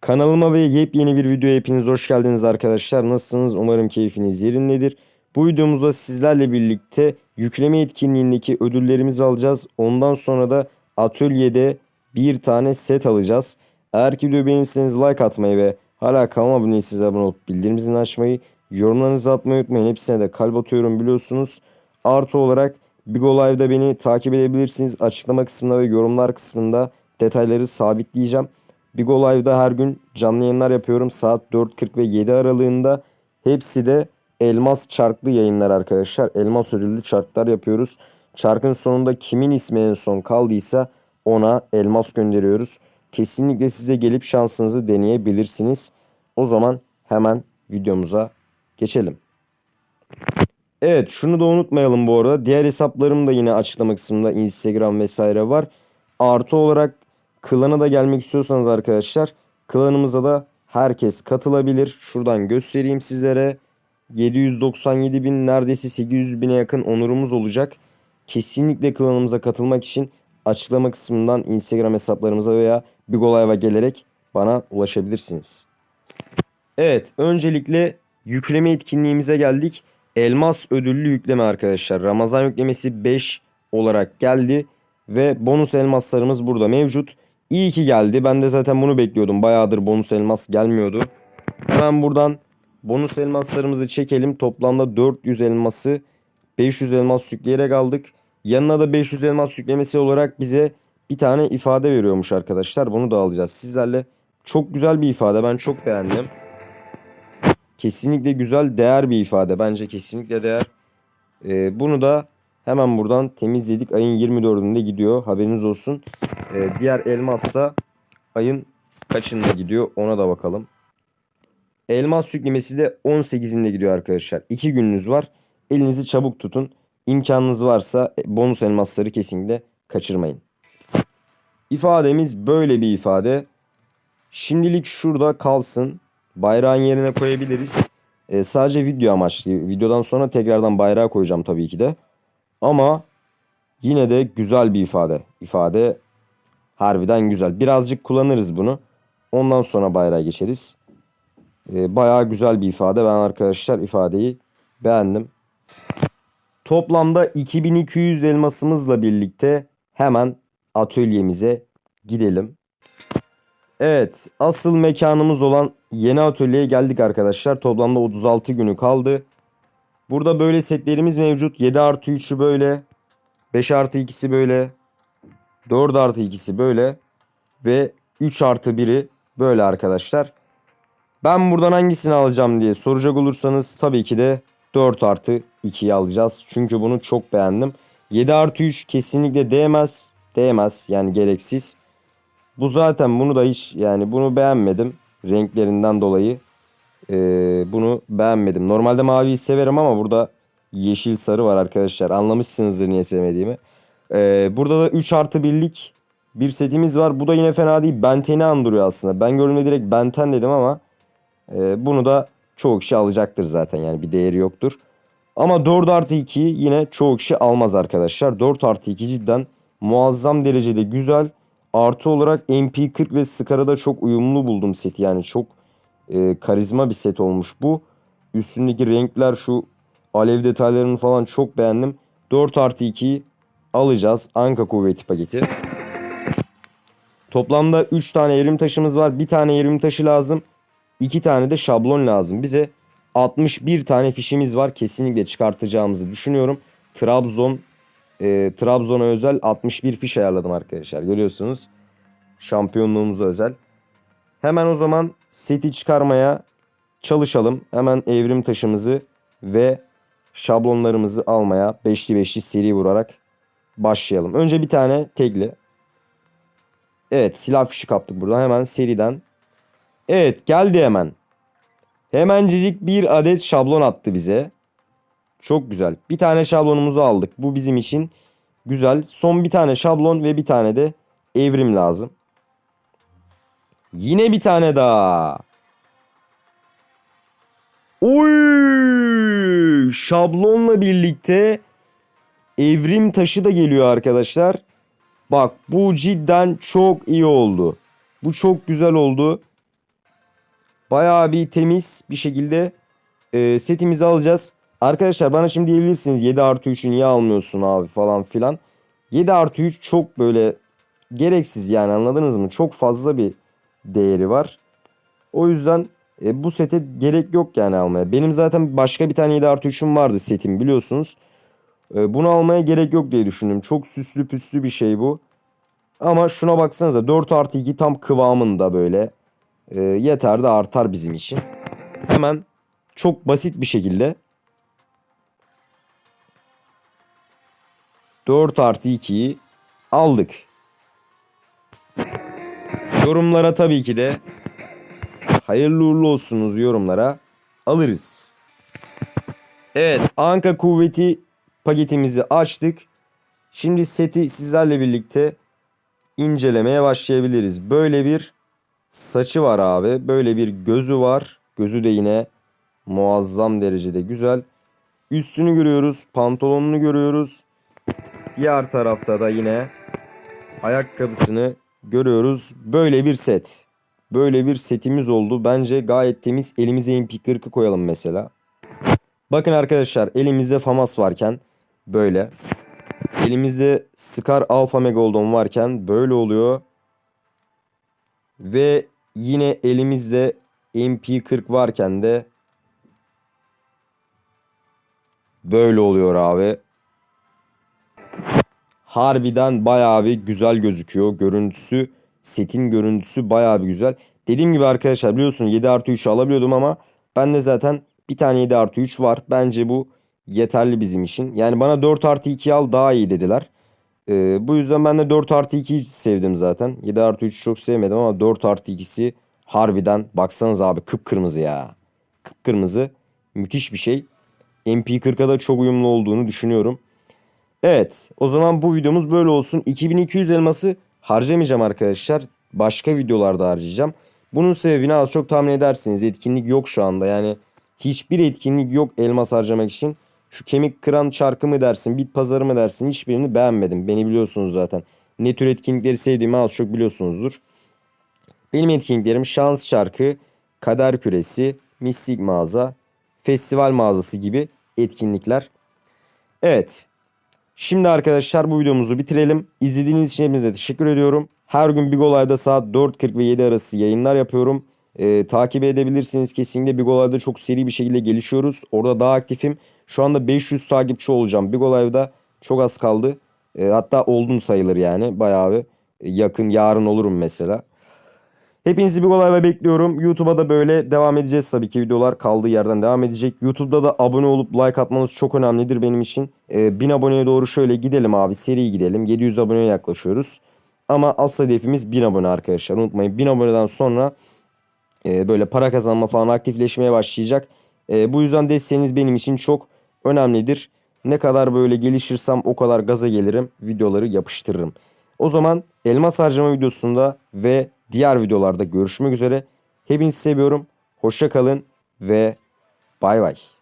Kanalıma ve yepyeni bir videoya hepiniz hoş geldiniz arkadaşlar. Nasılsınız? Umarım keyfiniz yerindedir. Bu videomuzda sizlerle birlikte yükleme etkinliğindeki ödüllerimizi alacağız. Ondan sonra da atölyede bir tane set alacağız. Eğer ki videoyu beğenirseniz like atmayı ve hala kanalıma abone değilseniz abone olup bildirim zilini açmayı, yorumlarınızı atmayı unutmayın. Hepsine de kalp atıyorum biliyorsunuz. Artı olarak Bigo Live'da beni takip edebilirsiniz. Açıklama kısmında ve yorumlar kısmında detayları sabitleyeceğim. Bigo Live'da her gün canlı yayınlar yapıyorum. Saat 4.40 ve 7 aralığında. Hepsi de elmas çarklı yayınlar arkadaşlar. Elmas ödüllü çarklar yapıyoruz. Çarkın sonunda kimin ismi en son kaldıysa ona elmas gönderiyoruz. Kesinlikle size gelip şansınızı deneyebilirsiniz. O zaman hemen videomuza geçelim. Evet şunu da unutmayalım bu arada. Diğer hesaplarım da yine açıklama kısmında Instagram vesaire var. Artı olarak klana da gelmek istiyorsanız arkadaşlar klanımıza da herkes katılabilir. Şuradan göstereyim sizlere. 797 bin neredeyse 800 bine yakın onurumuz olacak. Kesinlikle klanımıza katılmak için açıklama kısmından Instagram hesaplarımıza veya Bigo Live'a gelerek bana ulaşabilirsiniz. Evet öncelikle yükleme etkinliğimize geldik. Elmas ödüllü yükleme arkadaşlar. Ramazan yüklemesi 5 olarak geldi. Ve bonus elmaslarımız burada mevcut. İyi ki geldi. Ben de zaten bunu bekliyordum. Bayağıdır bonus elmas gelmiyordu. Hemen buradan bonus elmaslarımızı çekelim. Toplamda 400 elması 500 elmas yükleyerek aldık. Yanına da 500 elmas yüklemesi olarak bize bir tane ifade veriyormuş arkadaşlar. Bunu da alacağız sizlerle. Çok güzel bir ifade. Ben çok beğendim. Kesinlikle güzel, değer bir ifade. Bence kesinlikle değer. Ee, bunu da hemen buradan temizledik. Ayın 24'ünde gidiyor. Haberiniz olsun. Ee, diğer elmas da ayın kaçında gidiyor ona da bakalım. Elmas yüklemesi de 18'inde gidiyor arkadaşlar. 2 gününüz var. Elinizi çabuk tutun. İmkanınız varsa bonus elmasları kesinlikle kaçırmayın. İfademiz böyle bir ifade. Şimdilik şurada kalsın. Bayrağın yerine koyabiliriz. Ee, sadece video amaçlı. Videodan sonra tekrardan bayrağı koyacağım tabii ki de. Ama yine de güzel bir ifade. İfade harbiden güzel. Birazcık kullanırız bunu. Ondan sonra bayrağa geçeriz. Ee, bayağı güzel bir ifade. Ben arkadaşlar ifadeyi beğendim. Toplamda 2200 elmasımızla birlikte hemen atölyemize gidelim. Evet, asıl mekanımız olan yeni atölyeye geldik arkadaşlar. Toplamda 36 günü kaldı. Burada böyle setlerimiz mevcut. 7 artı 3'ü böyle. 5 artı 2'si böyle. 4 artı 2'si böyle. Ve 3 artı 1'i böyle arkadaşlar. Ben buradan hangisini alacağım diye soracak olursanız tabii ki de 4 artı 2'yi alacağız. Çünkü bunu çok beğendim. 7 artı 3 kesinlikle değmez. Değmez yani gereksiz. Bu zaten bunu da hiç yani bunu beğenmedim. Renklerinden dolayı. Ee, bunu beğenmedim. Normalde maviyi severim ama burada yeşil sarı var arkadaşlar. Anlamışsınızdır niye sevmediğimi. Ee, burada da 3 artı 1'lik bir setimiz var. Bu da yine fena değil. Benten'i andırıyor aslında. Ben gördüğümde direkt Benten dedim ama e, bunu da çoğu kişi alacaktır zaten. Yani bir değeri yoktur. Ama 4 artı 2 yine çoğu kişi almaz arkadaşlar. 4 artı 2 cidden muazzam derecede güzel. Artı olarak MP40 ve Scar'a da çok uyumlu buldum seti. Yani çok e, karizma bir set olmuş bu. Üstündeki renkler şu alev detaylarını falan çok beğendim. 4 artı 2'yi alacağız. Anka kuvveti paketi. Toplamda 3 tane evrim taşımız var. Bir tane evrim taşı lazım. 2 tane de şablon lazım. Bize 61 tane fişimiz var. Kesinlikle çıkartacağımızı düşünüyorum. Trabzon e, Trabzon'a özel 61 fiş ayarladım arkadaşlar. Görüyorsunuz. Şampiyonluğumuza özel. Hemen o zaman seti çıkarmaya çalışalım. Hemen evrim taşımızı ve şablonlarımızı almaya beşli beşli seri vurarak başlayalım. Önce bir tane tegli. Evet silah fişi kaptık buradan. Hemen seriden. Evet geldi hemen. Hemencecik bir adet şablon attı bize. Çok güzel. Bir tane şablonumuzu aldık. Bu bizim için güzel. Son bir tane şablon ve bir tane de evrim lazım. Yine bir tane daha. Oy! Şablonla birlikte evrim taşı da geliyor arkadaşlar. Bak bu cidden çok iyi oldu. Bu çok güzel oldu. bayağı bir temiz bir şekilde e, setimizi alacağız. Arkadaşlar bana şimdi diyebilirsiniz 7 artı 3'ü niye almıyorsun abi falan filan. 7 artı 3 çok böyle gereksiz yani anladınız mı? Çok fazla bir değeri var. O yüzden e, bu sete gerek yok yani almaya. Benim zaten başka bir tane 7 artı 3'üm vardı setim biliyorsunuz. E, bunu almaya gerek yok diye düşündüm. Çok süslü püslü bir şey bu. Ama şuna baksanıza 4 artı 2 tam kıvamında böyle. E, yeter de artar bizim için. Hemen çok basit bir şekilde 4 artı 2'yi aldık. Yorumlara tabii ki de hayırlı uğurlu olsunuz yorumlara alırız. Evet Anka kuvveti paketimizi açtık. Şimdi seti sizlerle birlikte incelemeye başlayabiliriz. Böyle bir saçı var abi. Böyle bir gözü var. Gözü de yine muazzam derecede güzel. Üstünü görüyoruz. Pantolonunu görüyoruz. Diğer tarafta da yine ayakkabısını görüyoruz. Böyle bir set. Böyle bir setimiz oldu. Bence gayet temiz. Elimize MP40'ı koyalım mesela. Bakın arkadaşlar elimizde FAMAS varken böyle. Elimizde Scar Alpha Megalodon varken böyle oluyor. Ve yine elimizde MP40 varken de böyle oluyor abi. Harbiden bayağı bir güzel gözüküyor. Görüntüsü, setin görüntüsü bayağı bir güzel. Dediğim gibi arkadaşlar biliyorsunuz 7 artı 3 alabiliyordum ama bende zaten bir tane 7 artı 3 var. Bence bu yeterli bizim için. Yani bana 4 artı 2 al daha iyi dediler. Ee, bu yüzden ben de 4 artı 2'yi sevdim zaten. 7 artı 3'ü çok sevmedim ama 4 artı 2'si harbiden baksanız abi kıpkırmızı ya. Kıpkırmızı müthiş bir şey. MP40'a da çok uyumlu olduğunu düşünüyorum. Evet o zaman bu videomuz böyle olsun. 2200 elması harcamayacağım arkadaşlar. Başka videolarda harcayacağım. Bunun sebebini az çok tahmin edersiniz. Etkinlik yok şu anda yani. Hiçbir etkinlik yok elmas harcamak için. Şu kemik kıran çarkı mı dersin, bit pazarı mı dersin hiçbirini beğenmedim. Beni biliyorsunuz zaten. Ne tür etkinlikleri sevdiğimi az çok biliyorsunuzdur. Benim etkinliklerim şans çarkı, kader küresi, mistik mağaza, festival mağazası gibi etkinlikler. Evet. Şimdi arkadaşlar bu videomuzu bitirelim. İzlediğiniz için hepinize teşekkür ediyorum. Her gün Big Olay'da saat 4.40 ve 7 arası yayınlar yapıyorum. Ee, takip edebilirsiniz kesinlikle Big Olay'da çok seri bir şekilde gelişiyoruz. Orada daha aktifim. Şu anda 500 takipçi olacağım. Big Olay'da çok az kaldı. Ee, hatta oldum sayılır yani. Bayağı bir yakın yarın olurum mesela. Hepinizi bir olayla bekliyorum. YouTube'a da böyle devam edeceğiz tabii ki videolar kaldığı yerden devam edecek. YouTube'da da abone olup like atmanız çok önemlidir benim için. Ee, 1000 aboneye doğru şöyle gidelim abi seri gidelim. 700 aboneye yaklaşıyoruz. Ama asıl hedefimiz 1000 abone arkadaşlar unutmayın. 1000 aboneden sonra e, böyle para kazanma falan aktifleşmeye başlayacak. E, bu yüzden desteğiniz benim için çok önemlidir. Ne kadar böyle gelişirsem o kadar gaza gelirim. Videoları yapıştırırım. O zaman elmas harcama videosunda ve diğer videolarda görüşmek üzere. Hepinizi seviyorum. Hoşça kalın ve bay bay.